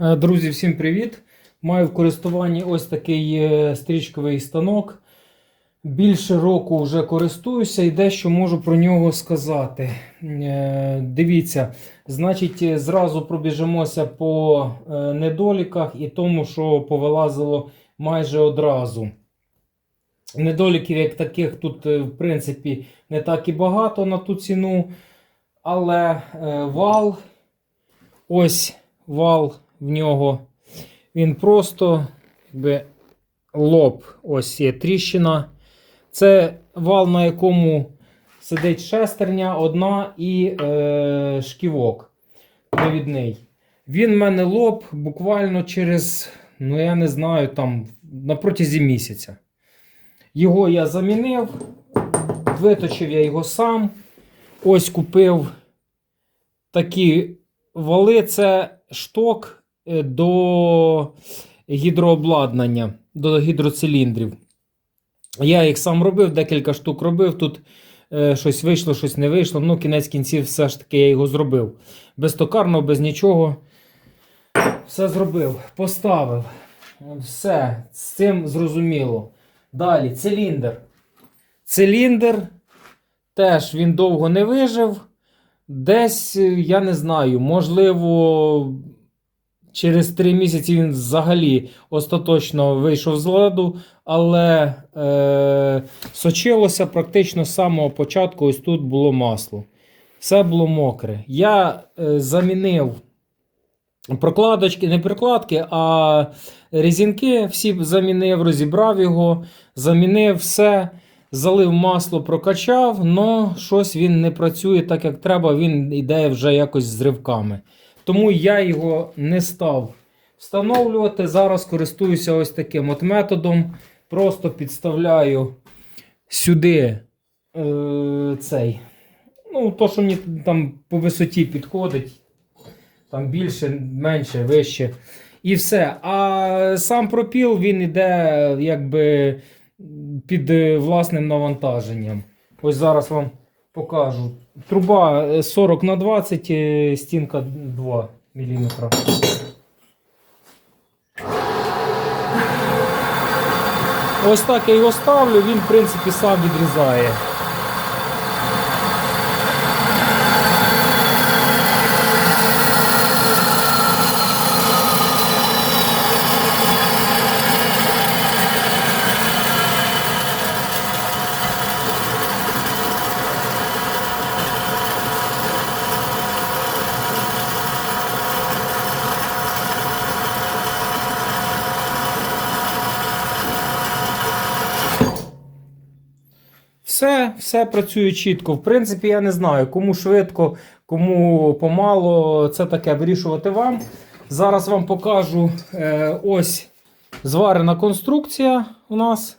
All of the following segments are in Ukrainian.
Е, Друзі, всім привіт! Маю в користуванні ось такий е, стрічковий станок. Більше року вже користуюся і дещо можу про нього сказати. Е, Дивіться, значить, зразу пробіжимося по недоліках і тому, що повилазило майже одразу. Недоліків, як таких, тут, в принципі, не так і багато на ту ціну. Але вал, ось вал в нього. Він просто якби, лоб. Ось є тріщина. Це вал, на якому сидить шестерня, одна і е, шківок привідний. Він в мене лоб буквально через, ну я не знаю, там на протязі місяця. Його я замінив, виточив я його сам. Ось купив такі вали. Це шток до гідрообладнання, до гідроциліндрів. Я їх сам робив, декілька штук робив. Тут е, щось вийшло, щось не вийшло. Ну, кінець кінців, все ж таки я його зробив. Без токарного, без нічого. Все зробив, поставив. Все, з цим зрозуміло. Далі, циліндр. Циліндр теж він довго не вижив. Десь, е, я не знаю, можливо, через три місяці він взагалі остаточно вийшов з ладу, але е, сочилося практично з самого початку. Ось тут було масло. Все було мокре. Я е, замінив прокладочки, не прокладки, а резинки всі замінив, розібрав його, замінив все. Залив масло, прокачав, але щось він не працює так, як треба, він йде вже якось з ривками. Тому я його не став встановлювати. Зараз користуюся ось таким от методом. Просто підставляю сюди е, цей. Ну, то, що мені там по висоті підходить. Там більше, менше, вище. І все. А сам пропіл він іде якби під е, власним навантаженням. Ось зараз вам покажу. Труба е, 40 на 20, е, стінка 2 мм. Ось так я його ставлю, він, в принципі, сам відрізає. Все, працює чітко. В принципі, я не знаю, кому швидко, кому помало, це таке вирішувати вам. Зараз вам покажу е, ось зварена конструкція у нас.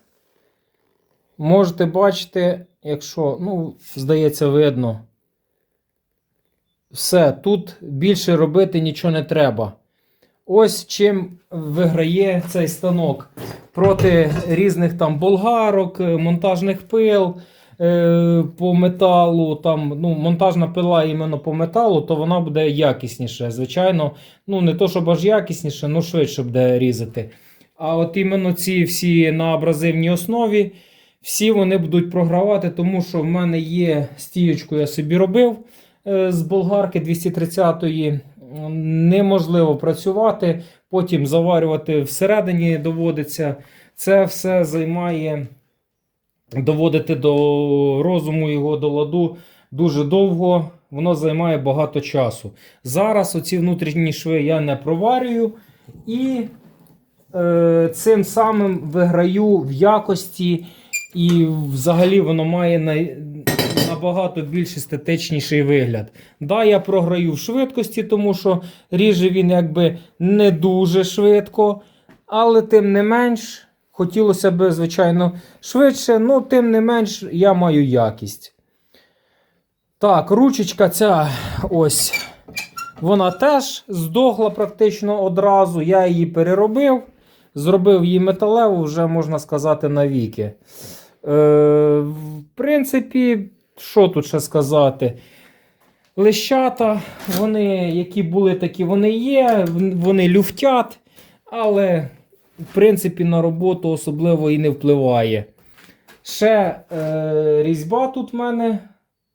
Можете бачити, якщо, ну, здається, видно. Все, тут більше робити нічого не треба. Ось чим виграє цей станок проти різних там болгарок, е, монтажних пил по металу. Там, ну, монтажна пила іменно по металу, то вона буде якісніше. Звичайно, ну не то, щоб аж якісніше, ну швидше буде різати. А от іменно ці всі на абразивній основі, всі вони будуть програвати, тому що в мене є стіючку, я собі робив е, з болгарки 230-ї. Неможливо працювати, потім заварювати всередині доводиться. Це все займає доводити до розуму його до ладу дуже довго, воно займає багато часу. Зараз оці внутрішні шви я не проварюю і е, цим самим виграю в якості, і взагалі воно має най, набагато більш естетичніший вигляд. Да, я програю в швидкості, тому що ріже він якби не дуже швидко, але тим не менш, хотілося б, звичайно, швидше, але тим не менш я маю якість. Так, ручечка ця ось. Вона теж здохла практично одразу. Я її переробив, зробив її металеву, вже можна сказати, навіки. Е, в принципі, що тут ще сказати? лещата, вони, які були, такі вони є, вони люфтять, але в принципі на роботу особливо і не впливає. Ще е, різьба тут в мене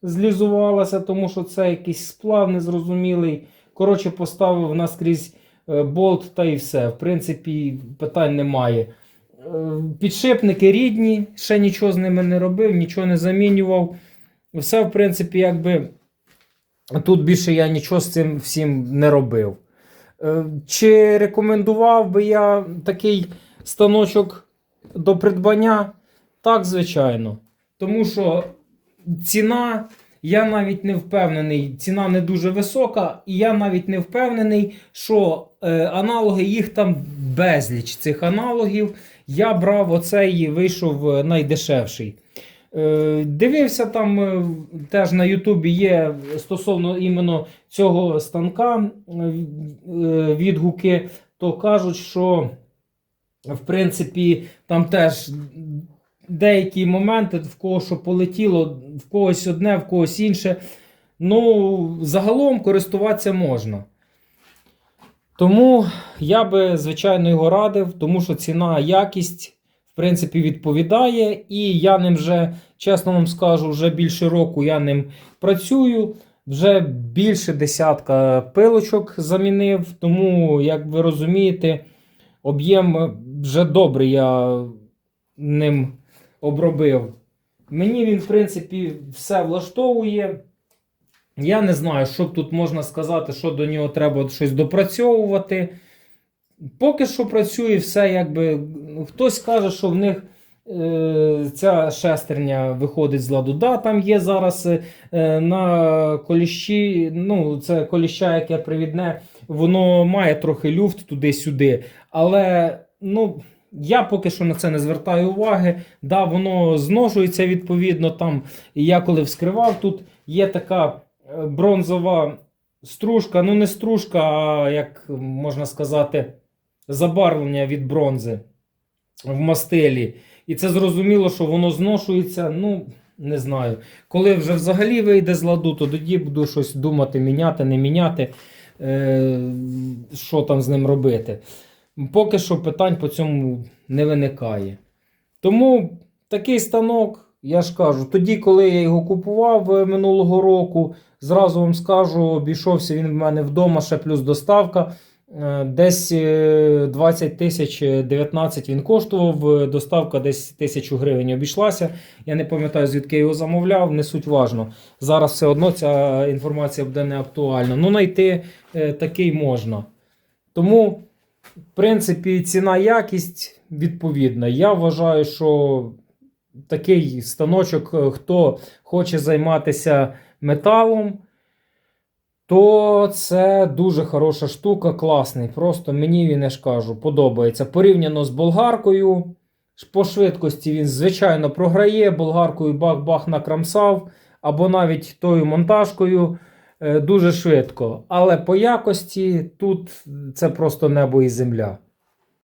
злізувалася, тому що це якийсь сплав незрозумілий. Коротше, поставив наскрізь е, болт та і все. В принципі, питань немає. Е, Підшипники рідні, ще нічого з ними не робив, нічого не замінював. Все, в принципі, якби тут більше я нічого з цим всім не робив. Е, Чи рекомендував би я такий станочок до придбання? Так, звичайно. Тому що ціна, я навіть не впевнений, ціна не дуже висока, і я навіть не впевнений, що е, аналоги, їх там безліч цих аналогів. Я брав оцей і вийшов е, найдешевший. Е, Дивився там е, теж на Ютубі є стосовно іменно цього станка е, відгуки, то кажуть, що в принципі там теж деякі моменти, в кого що полетіло, в когось одне, в когось інше. Ну, загалом користуватися можна. Тому я би, звичайно, його радив, тому що ціна, якість, принципі, відповідає. І я ним вже, чесно вам скажу, вже більше року я ним працюю. Вже більше десятка пилочок замінив. Тому, як ви розумієте, об'єм вже добре я ним обробив. Мені він, в принципі, все влаштовує. Я не знаю, що тут можна сказати, що до нього треба щось допрацьовувати. Поки що працює все, якби. ну, Хтось каже, що в них е, ця шестерня виходить з ладу. Да, там є зараз е, на коліщі, ну, це коліща, яке привідне, воно має трохи люфт туди-сюди. Але ну, я поки що на це не звертаю уваги. Да, воно зношується відповідно. Там, я коли вскривав, тут є така е, бронзова стружка, ну не стружка, а як можна сказати, забарвлення від бронзи в мастилі. І це зрозуміло, що воно зношується. Ну, не знаю. Коли вже взагалі вийде з ладу, то тоді буду щось думати, міняти, не міняти, е, що там з ним робити. Поки що питань по цьому не виникає. Тому такий станок, я ж кажу, тоді, коли я його купував е, минулого року, зразу вам скажу, обійшовся він в мене вдома, ще плюс доставка. Е, Десь е, 20 тисяч е, 19 він коштував, е, доставка десь тисячу гривень обійшлася. Я не пам'ятаю, звідки його замовляв, не суть важно. Зараз все одно ця інформація буде не актуальна. Ну, знайти е, такий можна. Тому, в принципі, ціна якість відповідна. Я вважаю, що такий станочок, е, хто хоче займатися металом, то це дуже хороша штука, класний. Просто мені він я ж кажу, подобається. Порівняно з болгаркою. По швидкості він, звичайно, програє. Болгаркою бах-бах накрамсав, або навіть тою монтажкою е, дуже швидко. Але по якості тут це просто небо і земля.